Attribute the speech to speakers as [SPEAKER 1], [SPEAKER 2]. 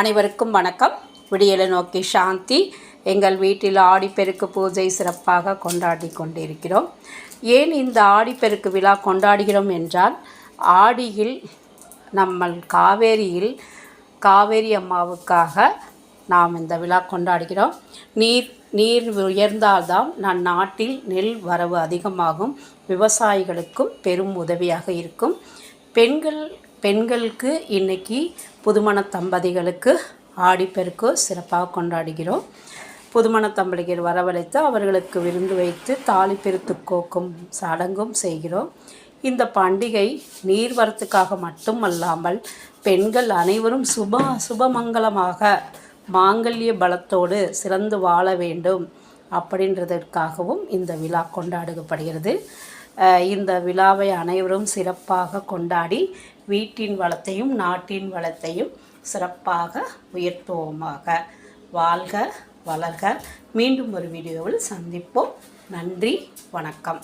[SPEAKER 1] அனைவருக்கும் வணக்கம். விடியலை நோக்கி சாந்தி. எங்கள் வீட்டில் ஆடிப்பெருக்கு பூஜை சிறப்பாக கொண்டாடி கொண்டிருக்கிறோம். ஏன் இந்த ஆடிப்பெருக்கு விழா கொண்டாடுகிறோம் என்றால் ஆடியில் நம்ம காவேரியில் காவேரி அம்மாவுக்காக நாம் இந்த விழா கொண்டாடுகிறோம். நீர் நீர் உயர்ந்தால்தான் நம் நாட்டில் நெல் வரவு அதிகமாகும். விவசாயிகளுக்கும் பெரும் உதவியாக இருக்கும். பெண்கள் பெண்களுக்கு இன்றைக்கி புதுமண தம்பதிகளுக்கு ஆடிப்பெருக்கு சிறப்பாக கொண்டாடுகிறோம். புதுமண தம்பதிகள் வரவழைத்து அவர்களுக்கு விருந்து வைத்து தாலி பெருத்து கோக்கும் சடங்கும் செய்கிறோம். இந்த பண்டிகை நீர்வரத்துக்காக மட்டுமல்லாமல் பெண்கள் அனைவரும் சுப சுபமங்கலமாக மாங்கல்ய பலத்தோடு சிறந்து வாழ வேண்டும் அப்படின்றதற்காகவும் இந்த விழா கொண்டாடப்படுகிறது. இந்த விழாவை அனைவரும் சிறப்பாக கொண்டாடி வீட்டின் வளத்தையும் நாட்டின் வளத்தையும் சிறப்பாக உயர்த்துவோமாக. வாழ்க வளர்க. மீண்டும் ஒரு வீடியோவில் சந்திப்போம். நன்றி வணக்கம்.